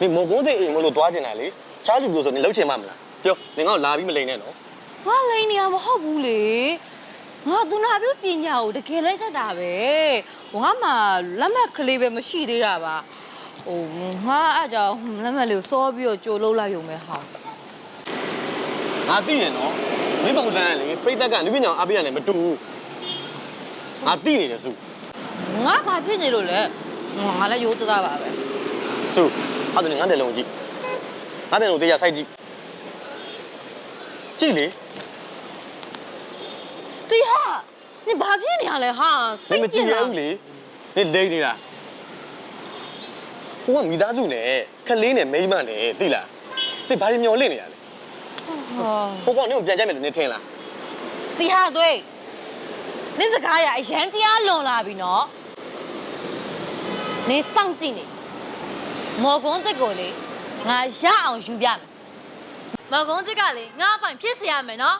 နေမော်ကုန်းတဲ့အိမ်မလို့သွားကျင်တာလေချားလူပြောဆိုနေလှုပ်ချင်မှမလားပြောနေငါ့ကိုလာပြီးမလိန်နဲ့နော်ငါလိန်နေရမဟုတ်ဘူးလေငါသူနာပြုပညာကိုတကယ်လဲတတ်တာပဲငါမှလက်မှတ်ကလေးပဲမရှိသေးတာပါဟိုငါအဲ့ကြောင့်လက်မှတ်လေးကိုစောပြီးတော့ကြိုလုပ်လိုက်ရုံပဲဟာငါသိရင်နော်မင်းပုံစံကလေပိတ်သက်ကလူပညာအားပေးရတယ်မတူဘူးငါသိနေတယ်စုငါဘာဖြစ်နေလို့လဲငါလည်းရိုးသားပါပဲစု အဲ့ဒါနဲ့ငါတဲ့လုံးကြည့်ငါတဲ့လုံးတရားစိုက်ကြည့်ကြည့်လေတီဟာ你ဘာဖြစ်နေရလဲဟာမင်းမကြည့်ရဘူးလေနေလိန်နေတာဟိုကမိသားစုနဲ့ခလေးနဲ့မိန်းမနဲ့သိလားနေဘာတွေမျောလင့်နေရလဲဟာဟိုကောင်နေကိုပြန်ကြိုက်မယ်လို့နေထင်လားတီဟာသွေးနင်စကားရအရန်တရားလွန်လာပြီနော်နင်စောင့်ကြည့်နေ မော်ကွန်းတစ်ကိုလေငါရအောင်ယူပြမယ်မော်ကွန်းတစ်ကလေငါအပိုင်ဖြစ်စေရမယ်နော်